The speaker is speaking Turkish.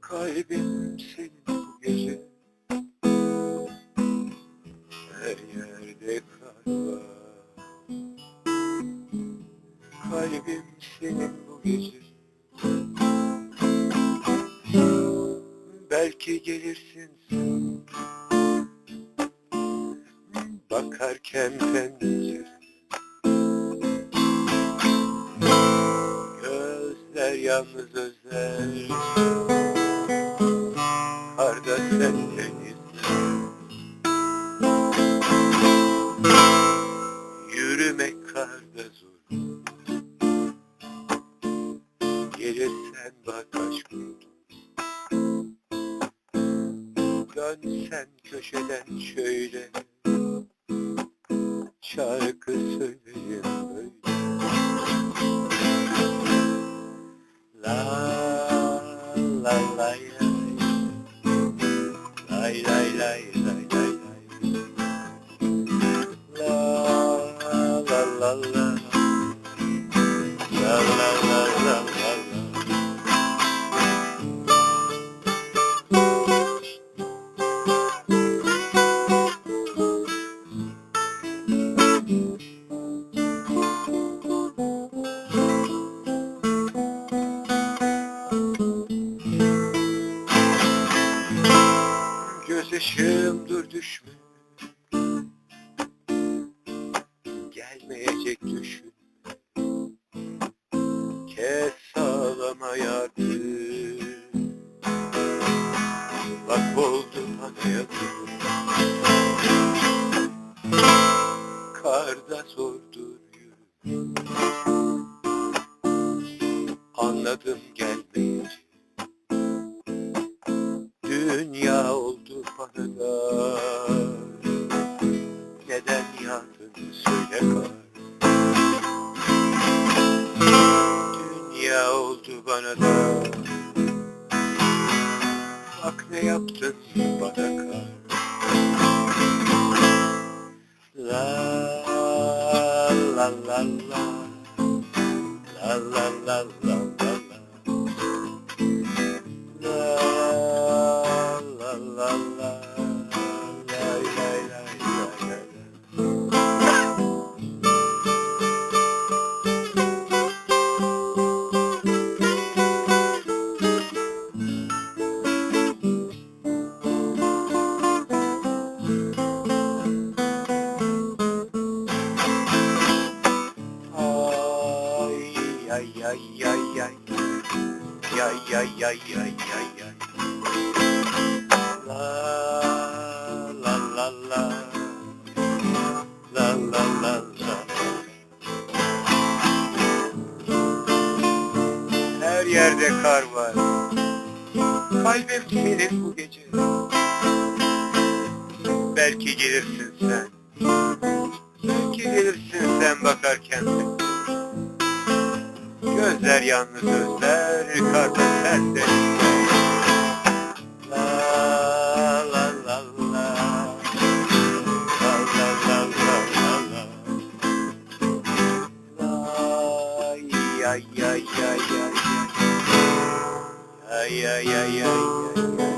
kaybimsin. Kalbim senin bu gece. Belki gelirsin sen. Bakarken pencere Gözler yalnız özler. Karda sen dönsen köşeden şöyle. Şarkı söyleyeyim böyle. La la la lay lay lay lay lay lay lay. La la la la. Dur düşme. Gelmeyecek düşün Kes sağlama yardım. Bak oldu bana yakın Karda zordur yürü. Anladım gelmeyecek yandın söyle kar Dünya oldu bana da. Bak ne yaptın bana kar La la la la. La la la la Ay ay ay ay. Ay Yay yay yay yay yay yay La la la la. La la la la. Her yerde kar var. Kalbim senin bu gece. Belki gelirsin sen. Belki gelirsin sen bakarken Gözler yalnız özler Karda sen de La la la la. La la la la la la. La ya ya ya ya ya Ya ya ya ya ya